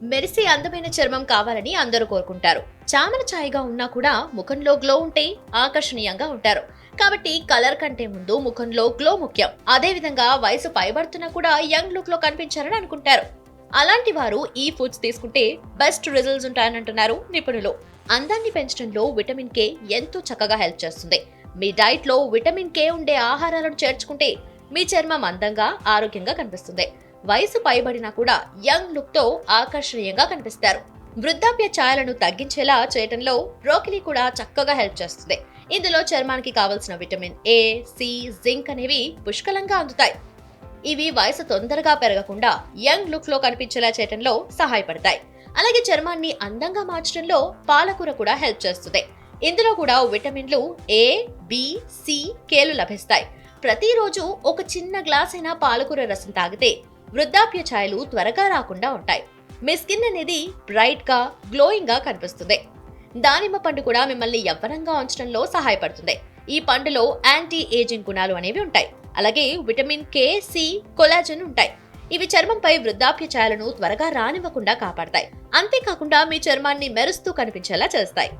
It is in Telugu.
మెరిసే అందమైన చర్మం కావాలని అందరూ కోరుకుంటారు. చామన ఛాయగా ఉన్నా కూడా ముఖంలో గ్లో ఉంటే ఆకర్షణీయంగా ఉంటారు. కాబట్టి కలర్ కంటే ముందు ముఖంలో గ్లో ముఖ్యం. అదే విధంగా వయసు పైబడుతున్నా కూడా యంగ్ లుక్లో కనిపించాలని అనుకుంటారు. అలాంటి వారు ఈ ఫుడ్స్ తీసుకుంటే బెస్ట్ రిజల్ట్స్ ఉంటాయని అంటున్నారు నిపుణులు. అందాన్ని పెంచడంలో విటమిన్ కే ఎంతో చక్కగా హెల్ప్ చేస్తుంది. మీ డైట్లో విటమిన్ కే ఉండే ఆహారాలను చేర్చుకుంటే మీ చర్మం అందంగా ఆరోగ్యంగా కనిపిస్తుంది. వయసు పైబడినా కూడా యంగ్ లుక్తో ఆకర్షణీయంగా కనిపిస్తారు. వృద్ధాప్య ఛాయలను తగ్గించేలా చేయటంలో బ్రోకిలీ కూడా చక్కగా హెల్ప్ చేస్తుంది. ఇందులో చర్మానికి కావలసిన విటమిన్ ఏ సి జింక్ అనేవి పుష్కలంగా అందుతాయి. ఇవి వయసు తొందరగా పెరగకుండా యంగ్ లుక్లో కనిపించేలా చేయటంలో సహాయపడతాయి. అలాగే చర్మాన్ని అందంగా మార్చడంలో పాలకూర కూడా హెల్ప్ చేస్తుంది. ఇందులో కూడా విటమిన్లు ఏ బి సి కేలు లభిస్తాయి. ప్రతిరోజు ఒక చిన్న గ్లాస్ అయినా పాలకూర రసం తాగితే వృద్ధాప్య ఛాయలు త్వరగా రాకుండా ఉంటాయి. మీ స్కిన్ అనేది బ్రైట్గా గ్లోయింగ్గా కనిపిస్తుంది. దానిమ్మ పండు కూడా మిమ్మల్ని యవ్వనంగా ఉంచడంలో సహాయపడుతుంది. ఈ పండులో యాంటీ ఏజింగ్ గుణాలు అనేవి ఉంటాయి. అలాగే విటమిన్ కే సి కొలాజన్ ఉంటాయి. ఇవి చర్మంపై వృద్ధాప్య ఛాయలను త్వరగా రానివ్వకుండా కాపాడతాయి. అంతేకాకుండా మీ చర్మాన్ని మెరుస్తూ కనిపించేలా చేస్తాయి.